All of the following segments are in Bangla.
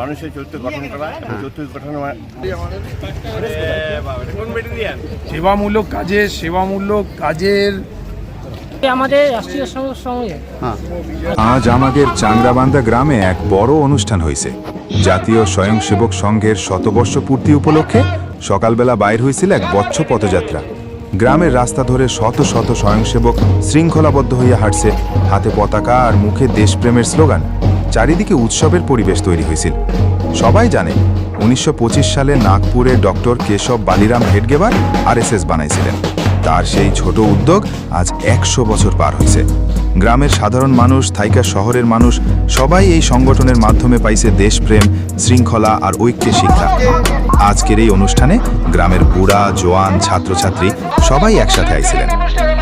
মানুষের চরিত্র গঠন করা এবং চরিত্র গঠন সেবামূলক কাজে সেবামূলক কাজের। আমাদের রাষ্ট্রীয় সঙ্গে। আজ আমাদের চাংরাবান্ধা গ্রামে এক বড় অনুষ্ঠান হয়েছে। জাতীয় স্বয়ংসেবক সংঘের শতবর্ষ পূর্তি উপলক্ষে সকালবেলা বাইর হয়েছিল এক বচ্চ পদযাত্রা। গ্রামের রাস্তা ধরে শত শত স্বয়ংসেবক শৃঙ্খলাবদ্ধ হইয়া হাঁটছে। হাতে পতাকা আর মুখে দেশপ্রেমের স্লোগান। চারিদিকে উৎসবের পরিবেশ তৈরি হয়েছিল। সবাই জানে, উনিশশো পঁচিশ সালে নাগপুরে ডক্টর কেশব বালিরাম হেডগেবার আরএসএস বানাইছিলেন। তার সেই ছোট উদ্যোগ আজ একশো বছর পার হয়েছে। গ্রামের সাধারণ মানুষ, থাইকা শহরের মানুষ, সবাই এই সংগঠনের মাধ্যমে পাইছে দেশপ্রেম, শৃঙ্খলা আর ঐক্যের শিক্ষা। আজকের এই অনুষ্ঠানে গ্রামের বুড়া, জোয়ান, ছাত্রছাত্রী সবাই একসাথে আইছিলেন।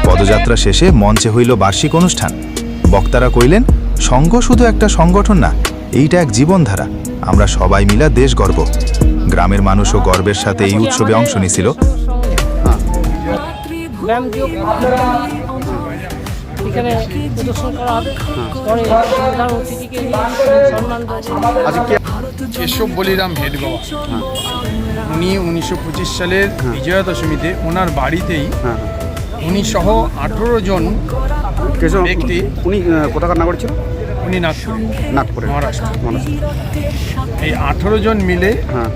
পদযাত্রা শেষে মঞ্চে হইল বার্ষিক অনুষ্ঠান। বক্তারা কইলেন সংঘ শুধু একটা সংগঠন না এইটা এক জীবনধারা। আমরা সবাই মিলা দেশ গর্ব। গ্রামের মানুষও গর্বের সাথে এই উৎসবে অংশ নিছিল ব্যায়াম এখানে প্রদর্শন করা হবে। পরে প্রধান অতিথিকে সম্মান কেশব বলিরাম হেড বাবা। উনি উনিশশো পঁচিশ সালের বিজয়া দশমীতে ওনার বাড়িতেই উনি সহ আঠেরো জন কেশব ব্যক্তি। উনি কোথাকার নাগরিক ছিল? উনি নাগপুরে। নাগপুরে মহারাষ্ট্র। এই আঠেরো জন মিলে হ্যাঁ।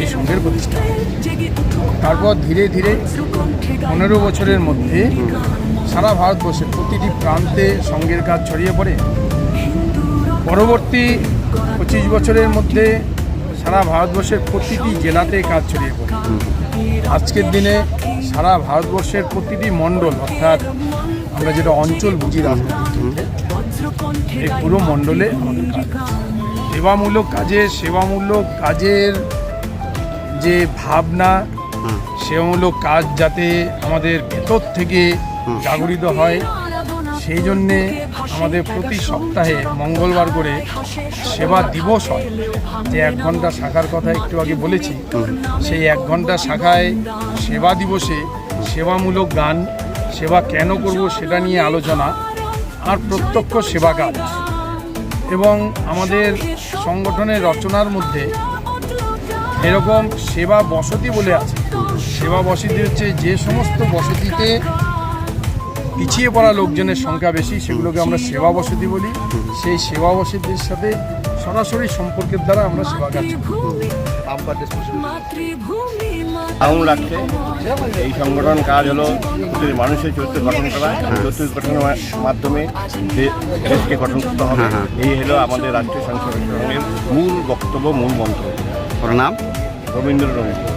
এই সংঘের প্রতিষ্ঠা। তারপর ধীরে ধীরে পনেরো বছরের মধ্যে সারা ভারতবর্ষের প্রতিটি প্রান্তে সংঘের কাজ ছড়িয়ে পড়ে। পরবর্তী পঁচিশ বছরের মধ্যে সারা ভারতবর্ষের প্রতিটি জেলাতে কাজ ছড়িয়ে পড়ে। আজকের দিনে সারা ভারতবর্ষের প্রতিটি মণ্ডল অর্থাৎ আমরা যেটা অঞ্চল বুঝি রাজনীতি এই পুরো মণ্ডলে সেবামূলক কাজে সেবামূলক কাজের যে ভাবনা সেবামূলক কাজ যাতে আমাদের ভেতর থেকে জাগরিত হয় সেই জন্যে আমাদের প্রতি সপ্তাহে মঙ্গলবার করে সেবা দিবস হয়। যে এক ঘণ্টা শাখার কথা একটু আগে বলেছি সেই এক ঘণ্টা শাখায় সেবা দিবসে সেবামূলক গান সেবা কেন করব সেটা নিয়ে আলোচনা আর প্রত্যক্ষ সেবা কাজ। এবং আমাদের সংগঠনের রচনার মধ্যে এরকম সেবা বসতি বলে আছে। সেবা বসতি হচ্ছে যে সমস্ত বসতিতে পিছিয়ে পড়া লোকজনের সংখ্যা বেশি, সেগুলোকে আমরা সেবা বসতি বলি। সেই সেবা বসতির সাথে সরাসরি সম্পর্কের দ্বারা আমরা সেবা কাজ করি। রাখছে এই সংগঠন কাজ হলো মানুষের চরিত্র গঠন করা এবং চরিত্র গঠনের মাধ্যমে দেশকে গঠন করতে হবে এই হলো আমাদের রাষ্ট্রীয় সংসদের মূল বক্তব্য মূল মন্ত্র। ওর নাম? রবীন্দ্র রবীন্দ্র।